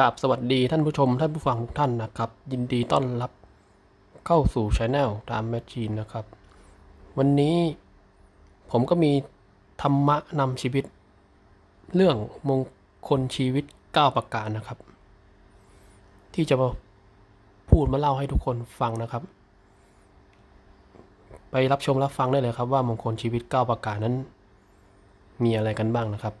กราบสวัสดีท่านผู้ชมท่านผู้ฟังทุกท่านนะครับ ยินดีต้อนรับเข้าสู่ช anel ตามแมชชีนนะครับ วันนี้ผมก็มีธรรมะนำชีวิต เรื่องมงคลชีวิต 9 ประการนะครับ ที่จะมาพูดมาเล่าให้ทุกคนฟังนะครับ ไปรับชมรับฟังได้เลยครับว่ามงคลชีวิต 9 ประการนั้น มีอะไรกันบ้างนะครับ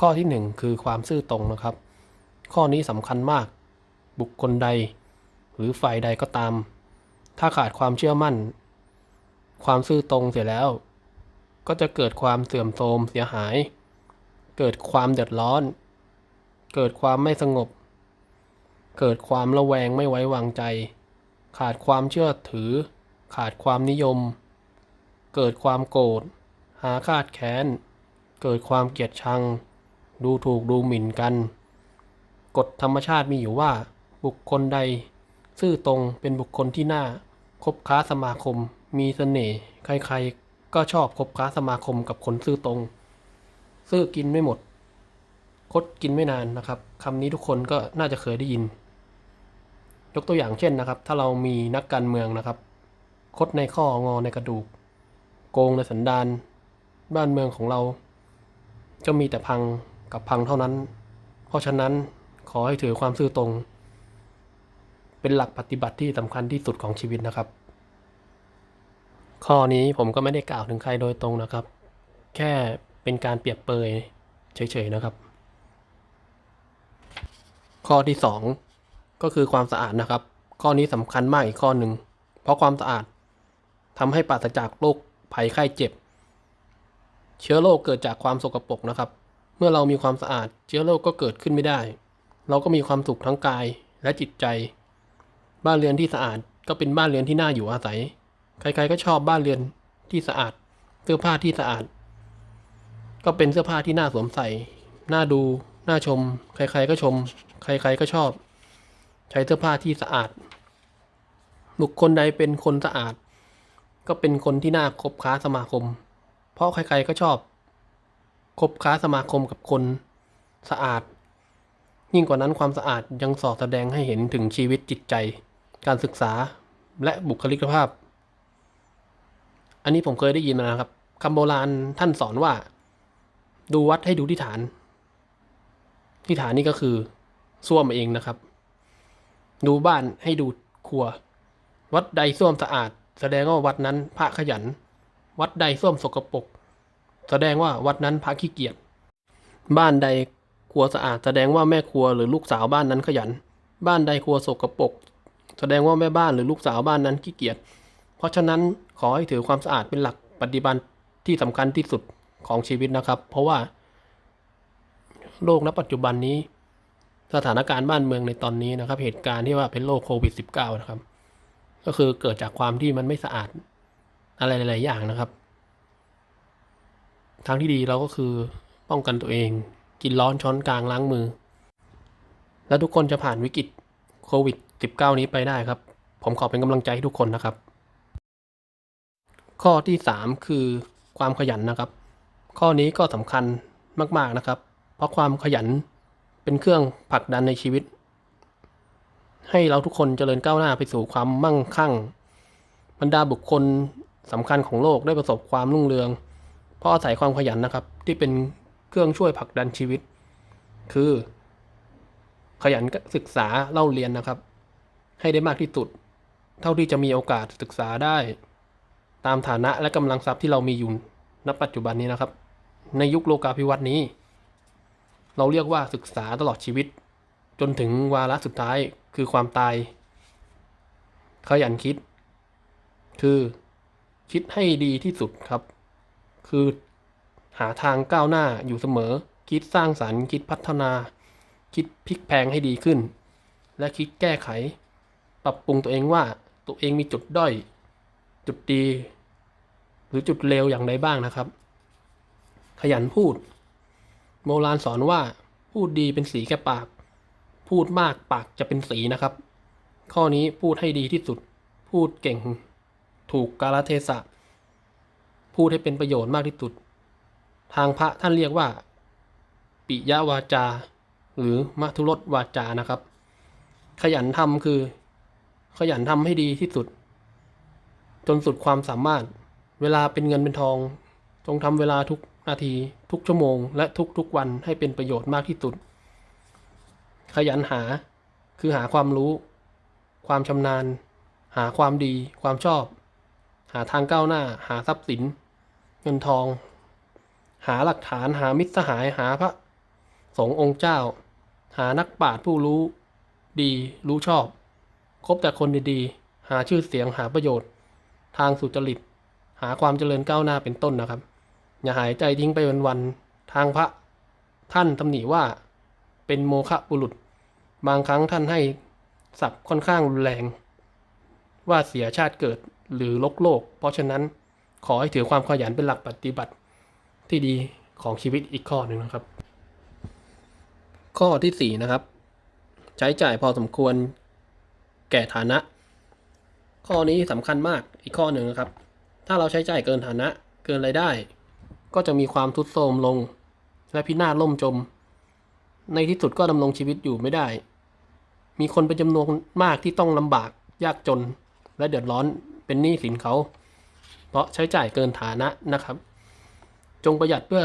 ข้อที่หนึ่งคือความซื่อตรงนะครับ ข้อนี้สำคัญมาก บุคคลใด หรือฝ่ายใดก็ตาม ถ้าขาดความเชื่อมั่น ความซื่อตรงเสียแล้ว ก็จะเกิดความเสื่อมโทรมเสียหาย เกิดความเดือดร้อน เกิดความไม่สงบ เกิดความระแวงไม่ไว้วางใจ ขาดความเชื่อถือ ขาดความนิยม เกิดความโกรธหาคาดแค้น เกิดความเกลียดชัง ดูถูกดูหมิ่นกัน กฎธรรมชาติมีอยู่ว่า บุคคลใด ซื่อตรงเป็นบุคคลที่น่าคบค้าสมาคม มีเสน่ห์ใครๆ ก็ชอบคบค้าสมาคมกับคนซื่อตรง ซื่อกินไม่หมด คดกินไม่นานนะครับคำนี้ทุกคนก็น่าจะเคยได้ยิน ยกตัวอย่างเช่นนะครับ ถ้าเรามีนักการเมืองนะครับ คดในข้องอในกระดูก โกงในสันดานบ้านเมืองของเราก็มีแต่พังกับพังเท่านั้น เพราะฉะนั้น ขอให้ถือความซื่อตรง เป็นหลักปฏิบัติที่สำคัญที่สุดของชีวิตนะครับ ข้อนี้ผมก็ไม่ได้กล่าวถึงใครโดยตรงนะครับ แค่เป็นการเปรียบเปยเฉยๆนะครับ ข้อที่สองก็คือความสะอาดนะครับ ข้อนี้สำคัญมากอีกข้อหนึ่งเพราะความสะอาดทำให้ปราศจากโรคภัยไข้เจ็บ เชื้อโรคเกิดจากความสกปรกนะครับ เมื่อเรามีความสะอาด เชื้อโรคก็เกิดขึ้นไม่ได้ เราก็มีความสุขทั้งกายและจิตใจ บ้านเรือนที่สะอาดก็เป็นบ้านเรือนที่น่าอยู่อาศัย ใครๆก็ชอบบ้านเรือนที่สะอาด เสื้อผ้าที่สะอาด ก็เป็นเสื้อผ้าที่น่าสวมใส่ น่าดู น่าชม ใครๆก็ชม ใครๆก็ชอบ ใช้เสื้อผ้าที่สะอาด บุคคลใดเป็นคนสะอาด ก็เป็นคนที่น่าคบค้าสมาคม เพราะใครๆก็ชอบ คบค้าสมาคมกับคนสะอาด ยิ่งกว่านั้นความสะอาดยังสอดแสดงให้เห็นถึงชีวิตจิตใจ การศึกษาและบุคลิกภาพ อันนี้ผมเคยได้ยินมานะครับคำโบราณท่านสอนว่า ดูวัดให้ดูที่ฐาน ที่ฐานนี่ก็คือส้วมเองนะครับ ดูบ้านให้ดูครัว วัดใดส้วมสะอาด แสดงว่าวัดนั้นพระขยัน วัดใดส้วมสกปรกแสดงว่าวัดนั้นพระขี้เกียจบ้านใด ครัวสะอาดแสดงว่าแม่ครัวหรือลูกสาวบ้านนั้นขยัน บ้านใดครัวสกปรกแสดงว่าแม่บ้านหรือลูกสาวบ้านนั้นขี้เกียจ เพราะฉะนั้นขอให้ถือความสะอาดเป็นหลักปฏิบัติที่สำคัญที่สุดของชีวิตนะครับ เพราะว่า โลกณปัจจุบันนี้ สถานการณ์บ้านเมืองในตอนนี้นะครับ เหตุการณ์ที่ว่าเป็นโรคโควิด -19 นะครับ ก็คือเกิดจากความที่มันไม่สะอาดอะไรหลาย ๆ อย่างนะครับ ทางที่ดีเราก็คือป้องกันตัวเอง กินร้อนช้อนกลางล้างมือ แล้วทุกคนจะผ่านวิกฤตโควิด -19 นี้ไปได้ครับ ผมขอเป็นกำลังใจให้ทุกคนนะครับ ข้อที่ 3 คือความขยันนะครับ ข้อนี้ก็สำคัญมาก ๆนะครับ เพราะความขยันเป็นเครื่องผลักดันในชีวิต ให้เราทุกคนเจริญก้าวหน้าไปสู่ความมั่งคั่ง บรรดาบุคคลสำคัญของโลกได้ประสบความรุ่งเรือง เพราะอาศัยความขยันนะครับ ที่เป็น เครื่องช่วยผลักดันชีวิต คือ ขยันศึกษาเล่าเรียนนะครับ ให้ได้มากที่สุด เท่าที่จะมีโอกาสศึกษาได้ ตามฐานะและกำลังทรัพย์ที่เรามีอยู่ณปัจจุบันนี้นะครับ ในยุคโลกาภิวัตน์นี้ เราเรียกว่าศึกษาตลอดชีวิต จนถึงวาระสุดท้ายคือความตาย ขยันคิด คือคิดให้ดีที่สุดครับ คือ หาทางก้าวหน้าอยู่เสมอ คิดสร้างสรรค์คิดพัฒนา คิดพลิกแพงให้ดีขึ้น และคิดแก้ไข ปรับปรุงตัวเองว่าตัวเองมีจุดด้อย จุดดี หรือจุดเลวอย่างใดบ้างนะครับ ขยันพูด โบราณสอนว่าพูดดีเป็นสีแก่ปาก พูดมากปากจะเป็นสีนะครับ ข้อนี้พูดให้ดีที่สุด พูดเก่ง ถูกกาลเทศะ พูดให้เป็นประโยชน์มากที่สุด ทางพระท่านเรียกว่า ปิยวาจา หรือมัทุรสวาจานะครับ ขยันทำคือ ขยันทำให้ดีที่สุด จนสุดความสามารถ เวลาเป็นเงินเป็นทอง จงทำเวลาทุกนาที ทุกชั่วโมง และทุกๆวันให้เป็นประโยชน์มากที่สุด ขยันหา คือหาความรู้ ความชำนาญ หาความดี ความชอบ หาทางก้าวหน้า หาทรัพย์สิน เงินทอง หาหลักฐานหามิตรสหายหาพระสงฆ์องค์เจ้า หานักปราชญ์ผู้รู้ดีรู้ชอบ คบแต่คนดีๆ หาชื่อเสียงหาประโยชน์ ทางสุจริต หาความเจริญก้าวหน้าเป็นต้นนะครับ อย่าหายใจทิ้งไปวันๆทางพระ ท่านตำหนิว่าเป็นโมฆะบุรุษ บางครั้งท่านให้ศัพท์ค่อนข้างรุนแรง ว่าเสียชาติเกิดหรือลกโลก เพราะฉะนั้นขอให้ถือความขยันเป็นหลักปฏิบัติ ที่ดีของชีวิตอีกข้อหนึ่งนะครับ ข้อที่สี่นะครับ ใช้จ่ายพอสมควรแก่ฐานะ ข้อนี้สำคัญมากอีกข้อหนึ่งนะครับ ถ้าเราใช้จ่ายเกินฐานะ เกินรายได้ ก็จะมีความทุดโทรมลง และพินาศล่มจม ในที่สุดก็ดำรงชีวิตอยู่ไม่ได้ มีคนเป็นจำนวนมากที่ต้องลำบากยากจน และเดือดร้อนเป็นหนี้สินเขา เพราะใช้จ่ายเกินฐานะนะครับ จงประหยัดเพื่อ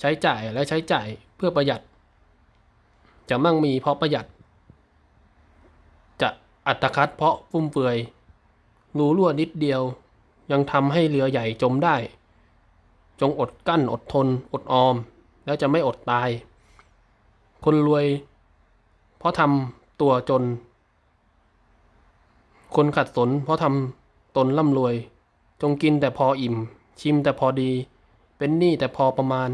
ใช้จ่ายและใช้จ่ายเพื่อประหยัด จะมั่งมีเพราะประหยัด จะอัตคัดเพราะฟุ่มเฟือย รูรั่วนิดเดียว ยังทำให้เรือใหญ่จมได้ จงอดกั้นอดทน อดออม แล้วจะไม่อดตาย คนรวย เพราะทำตัวจน คนขัดสนเพราะทำตนร่ำรวย จงกินแต่พออิ่ม ชิมแต่พอดี เป็นหนี้แต่พอประมาณ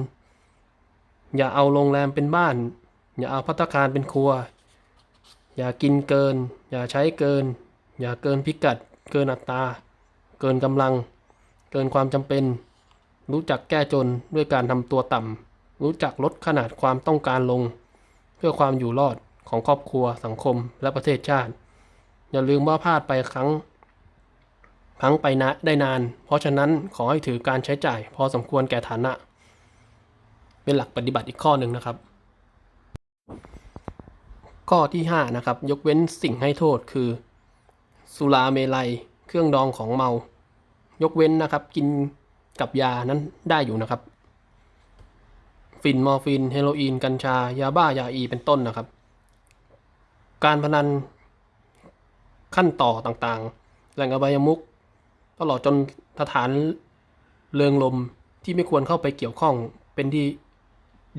อย่าเอาโรงแรมเป็นบ้าน อย่าเอาพัตตาคารเป็นครัว อย่ากินเกิน อย่าใช้เกิน อย่าเกินพิกัด เกินอัตราเกินกำลัง เกินความจำเป็น รู้จักแก้จนด้วยการทำตัวต่ำรู้จักลดขนาดความต้องการลง เพื่อความอยู่รอดของครอบครัวสังคมและประเทศชาติ อย่าลืมว่าพลาดไปครั้ง ครั้งไปนะได้นาน เพราะฉะนั้นขอให้ถือการใช้จ่าย พอสมควรแก่ฐานะ เป็นหลักปฏิบัติอีกข้อหนึ่งนะครับ ข้อที่ห้านะครับยกเว้นสิ่งให้โทษคือ สุราเมลัย เครื่องดองของเมา ยกเว้นนะครับกินกับยานั้นได้อยู่นะครับฟินมอร์ฟินเฮโรอีน กัญชา ยาบ้ายาอีเป็นต้นนะครับ การพนันขั้นต่อต่างๆ แหล่งอบายมุก ตลอดจนสถานเริงลมที่ไม่ควรเข้าไปเกี่ยวข้องเป็นที่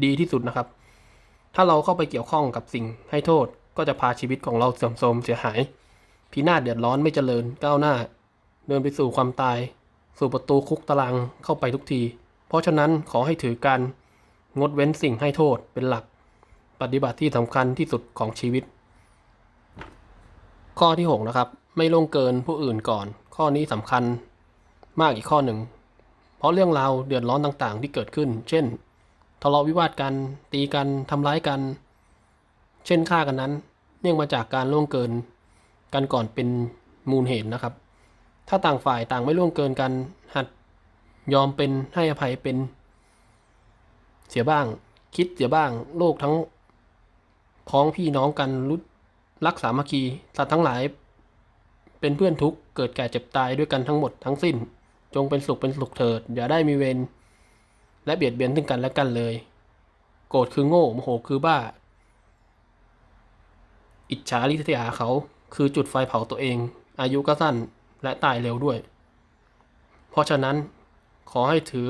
ดีที่สุดนะครับ ถ้าเราเข้าไปเกี่ยวข้องกับสิ่งให้โทษก็จะพาชีวิตของเราเสื่อมโทรมเสียหาย พินาศเดือดร้อนไม่เจริญก้าวหน้า เดินไปสู่ความตาย สู่ประตูคุกตารางเข้าไปทุกที เพราะฉะนั้นขอให้ถือการงดเว้นสิ่งให้โทษเป็นหลัก ปฏิบัติที่สำคัญที่สุดของชีวิต ข้อที่ 6 นะครับ ไม่ล่วงเกินผู้อื่นก่อน ข้อนี้สำคัญมากอีกข้อหนึ่ง เพราะเรื่องราวเดือดร้อนต่างๆ ที่เกิดขึ้น เช่น ทะเลาะวิวาทกัน ตีกันทำร้ายกัน เช่นฆ่ากันนั้น เนื่องมาจากการล่วงเกิน กันก่อนเป็นมูลเหตุนะครับ ถ้าต่างฝ่ายต่างไม่ล่วงเกินกัน หัดยอมเป็นให้อภัยเป็น เสียบ้าง คิดเสียบ้าง โลกทั้งพ้องพี่น้องกันรู้รักสามัคคีสัตว์ทั้งหลาย เป็นเพื่อนทุกข์เกิดแก่เจ็บตายด้วยกันทั้งหมดทั้งสิ้น จงเป็นสุขเป็นสุขเถิด อย่าได้มีเวรและเบียดเบียนซึ่งกันและกันเลย โกรธคือโง่โมโหคือบ้า อิจฉาริษยาเขาคือจุดไฟเผาตัวเอง อายุก็สั้นและตายเร็วด้วย เพราะฉะนั้นขอให้ถือ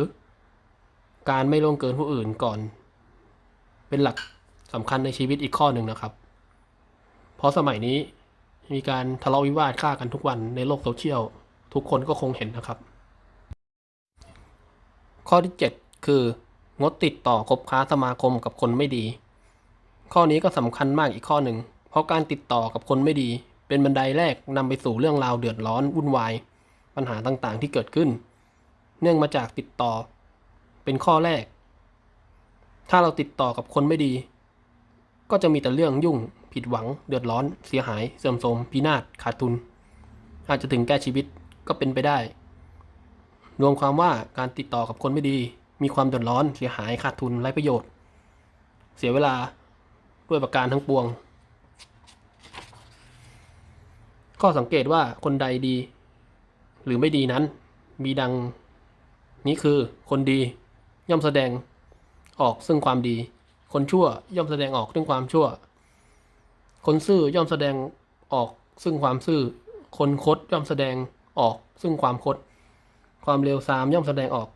การไม่ล่วงเกินผู้อื่นก่อน เป็นหลักสำคัญในชีวิตอีกข้อหนึ่งนะครับ เพราะสมัยนี้ มีการทะเลาะวิวาทฆ่ากันทุกวันในโลกโซเชียล ทุกคนก็คงเห็นนะครับ ข้อที่ 7 คืองดติดต่อคบค้าสมาคมกับคนไม่ดี ข้อนี้ก็สำคัญมากอีกข้อหนึ่ง เพราะการติดต่อกับคนไม่ดี เป็นบันไดแรกนำไปสู่เรื่องราวเดือดร้อนวุ่นวาย ปัญหาต่างๆที่เกิดขึ้น เนื่องมาจากติดต่อ เป็นข้อแรก ถ้าเราติดต่อกับคนไม่ดี ก็จะมีแต่เรื่องยุ่ง ผิดหวัง เดือดร้อน เสียหาย เสื่อมโทรม พินาศ ขาดทุน อาจจะถึงแก่ชีวิตก็เป็นไปได้ รวมความว่าการติดต่อกับคนไม่ดี มีความเดือดร้อน เสียหาย ขาดทุน ไร้ประโยชน์ เสียเวลา ด้วยประการทั้งปวง ข้อสังเกตว่าคนใดดี หรือไม่ดีนั้น มีดังนี้คือคนดีย่อมแสดงออกซึ่งความดี คนชั่วย่อมแสดงออกซึ่งความชั่ว คนซื่อย่อมแสดงออกซึ่งความซื่อ คนคดย่อมแสดงออก ซึ่งความคด ความเลวทรามย่อมแสดงออก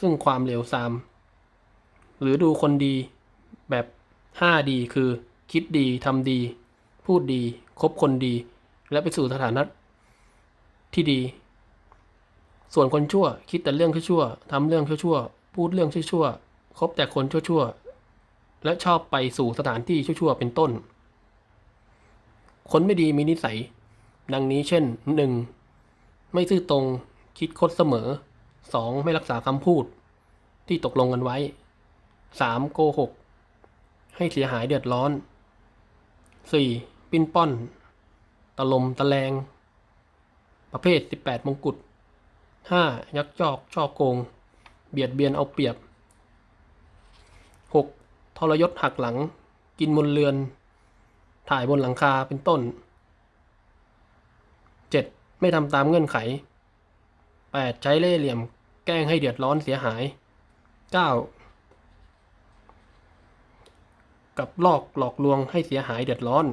ซึ่งความเลวทราม หรือดูคนดีแบบห้าดีคือ คิดดีทำดี พูดดีคบคนดี และไปสู่สถานะที่ดี ส่วนคนชั่ว คิดแต่เรื่องชั่วๆทำเรื่องชั่วๆพูดเรื่องชั่วๆคบแต่คนชั่วๆและชอบไปสู่สถานที่ชั่ว ๆ เป็นต้น คนไม่ดีมีนิสัย ดังนี้เช่นหนึ่งไม่ซื่อตรงคิดคดเสมอสองไม่รักษาคำพูด ที่ตกลงกันไว้สามโกหก ให้เสียหายเดือดร้อนสี่ปิ้นป้อน ตะลมตะแลง ประเภท 18 มงกุฎ 5. ยักยอกช่อโกง เบียดเบียนเอาเปรียบ 6. ทรยศหักหลัง กินบนเรือน ถ่ายบนหลังคาเป็นต้น 7. ไม่ทำตามเงื่อนไข 8. ใช้เล่ห์เหลี่ยมแกล้งให้เดือดร้อนเสียหาย 9. กับลอกหลอกลวงให้เสียหายเดือดร้อน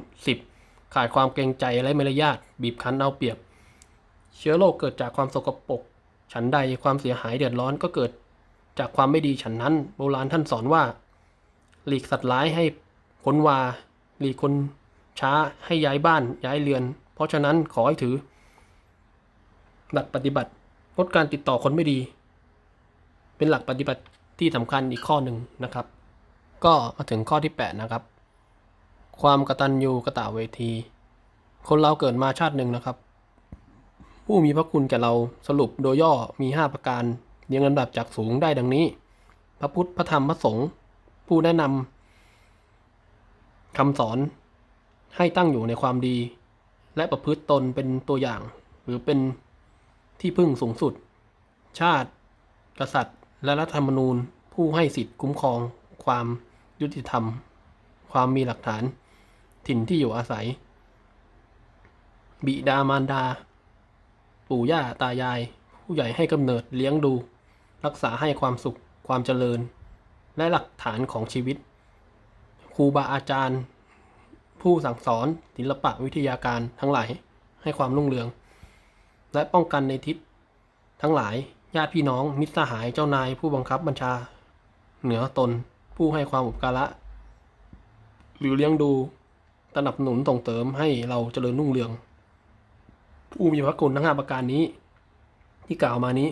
10. ขาดความเกรงใจและมารยาทบีบคั้นเอาเปรียบ เชื้อโรคเกิดจากความสกปรกฉันใดความเสียหายเดือดร้อนก็เกิดจากความไม่ดีฉันนั้น โบราณท่านสอนว่า หลีกสัตว์ร้ายให้พ้นวา หลีกคน ช้าให้ย้ายบ้านย้ายเรือน เพราะฉะนั้นขอให้ถือหลักปฏิบัติงดการติดต่อคนไม่ดี เป็นหลักปฏิบัติที่สำคัญอีกข้อหนึ่งนะครับ ก็มาถึงข้อที่ 8 นะครับ ความกตัญญูกะตะเวที คนเราเกิดมาชาติหนึ่งนะครับ ผู้มีพระคุณแก่เราสรุปโดยย่อมี 5 ประการเรียงลำดับจากสูงได้ดังนี้ พระพุทธพระธรรมพระสงฆ์ผู้แนะนำคำสอน ให้ตั้งอยู่ในความดี และประพฤติตนเป็นตัวอย่าง หรือเป็นที่พึ่งสูงสุด ชาติ กษัตริย์ และรัฐธรรมนูญผู้ให้สิทธิคุ้มครอง ความยุติธรรม ความมีหลักฐาน ถิ่นที่อยู่อาศัย บิดามารดา ปู่ย่าตายาย ผู้ใหญ่ให้กำเนิดเลี้ยงดู รักษาให้ความสุขความเจริญ และหลักฐานของชีวิตครูบาอาจารย์ ผู้สั่งสอนศิลปะวิทยาการทั้งหลายให้ความรุ่งเรือง และป้องกันในทิศทั้งหลายญาติพี่น้องมิตรสหายเจ้านายผู้บังคับบัญชา เหนือตนผู้ให้ความอุปการะ หรือเลี้ยงดูสนับสนุนส่งเสริมให้เราเจริญรุ่งเรือง ผู้มีพระคุณทั้งห้าประการนี้ ที่กล่าวมานี้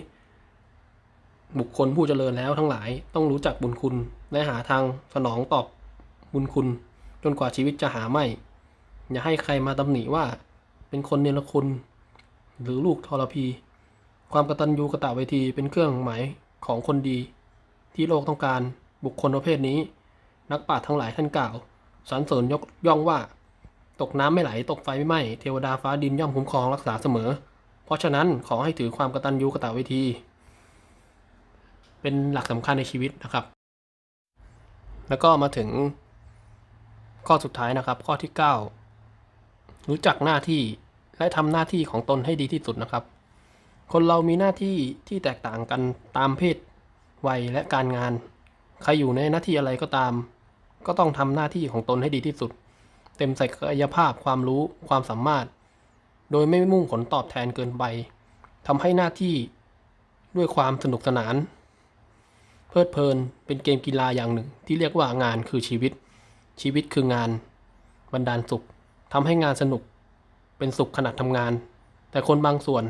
บุคคลผู้เจริญแล้วทั้งหลายต้องรู้จักบุญคุณและหาทางสนองตอบบุญคุณ จนกว่าชีวิตจะหาไม่ อย่าให้ใครมาตำหนิว่า เป็นคนเนรคุณ หรือลูกทรพี ความกตัญญูกะตเวทีเป็นเครื่องหมายของคนดี ที่โลกต้องการบุคคลประเภทนี้ นักปราชญ์ทั้งหลายท่านกล่าวสรรเสริญยกย่องว่า ตกน้ำไม่ไหลตกไฟไม่ไหม้เทวดาฟ้าดินย่อมคุ้มครองรักษาเสมอ เพราะฉะนั้นขอให้ถือความกตัญญูกะตเวที เป็นหลักสำคัญในชีวิตนะครับ แล้วก็มาถึง ข้อสุดท้ายนะครับ ข้อที่ 9 รู้จักหน้าที่และทำหน้าที่ของตนให้ดีที่สุดนะครับ คนเรามีหน้าที่ที่แตกต่างกันตามเพศวัยและการงาน ใครอยู่ในหน้าที่อะไรก็ตาม ก็ต้องทำหน้าที่ของตนให้ดีที่สุด เต็มศักยภาพความรู้ความสามารถ โดยไม่มุ่งผลตอบแทนเกินไปทำให้หน้าที่ด้วยความสนุกสนาน เพลิดเพลินเป็นเกมกีฬาอย่างหนึ่งที่เรียกว่างานคือชีวิต ชีวิตคืองานบรรดาลสุขทำให้งานสนุกเป็นสุขขณะทำงาน แต่คนบางส่วน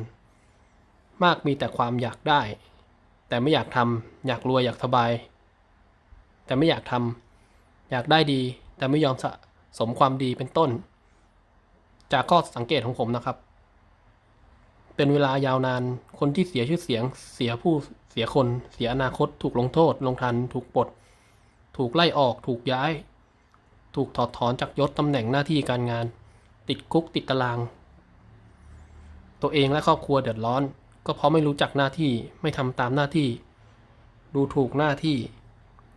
มากมีแต่ความอยากได้ แต่ไม่อยากทำอยากรวยอยากสบาย แต่ไม่อยากทำอยากได้ดี แต่ไม่ยอมสะสมความดีเป็นต้น จากข้อสังเกตของผมนะครับ เป็นเวลายาวนานคนที่เสียชื่อเสียง เสียผู้เสียคน เสียอนาคต ถูกลงโทษ ลงทัน ถูกปลดถูกไล่ออกถูกย้าย ถูกถอดถอนจากยศตำแหน่งหน้าที่การงาน ติดคุกติดตาราง ตัวเองและครอบครัวเดือดร้อน ก็เพราะไม่รู้จักหน้าที่ไม่ทำตามหน้าที่ ดูถูกหน้าที่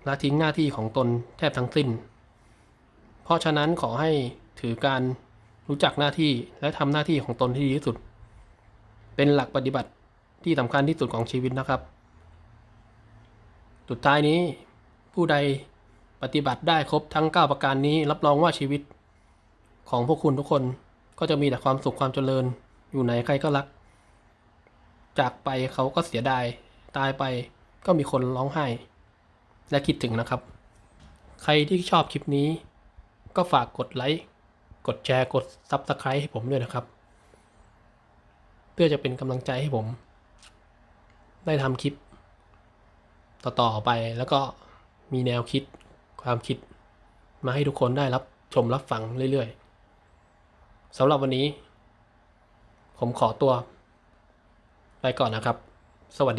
และทิ้งหน้าที่ของตนแทบทั้งสิ้น เพราะฉะนั้นขอให้ถือการรู้จักหน้าที่และทำหน้าที่ของตนที่ดีที่สุด เป็นหลักปฏิบัติที่สำคัญที่สุดของชีวิตนะครับ สุดท้ายนี้ผู้ใด ปฏิบัติได้ครบทั้ง 9 ประการนี้ รับรองว่าชีวิตของพวกคุณทุกคนก็จะมีแต่ความสุขความเจริญ อยู่ไหนใครก็รัก จากไปเขาก็เสียดาย ตายไปก็มีคนร้องไห้ และคิดถึงนะครับ ใครที่ชอบคลิปนี้ ก็ฝากกดไลค์ กดแชร์ กด Subscribe ให้ผมด้วยนะครับ เพื่อจะเป็นกำลังใจให้ผม ได้ทำคลิป ต่อๆไปแล้วก็มีแนวคิด ความคิดมาให้ทุกคนได้รับชมรับฟังเรื่อยๆสำหรับวันนี้ ผมขอตัว ไปก่อนนะครับ สวัสดี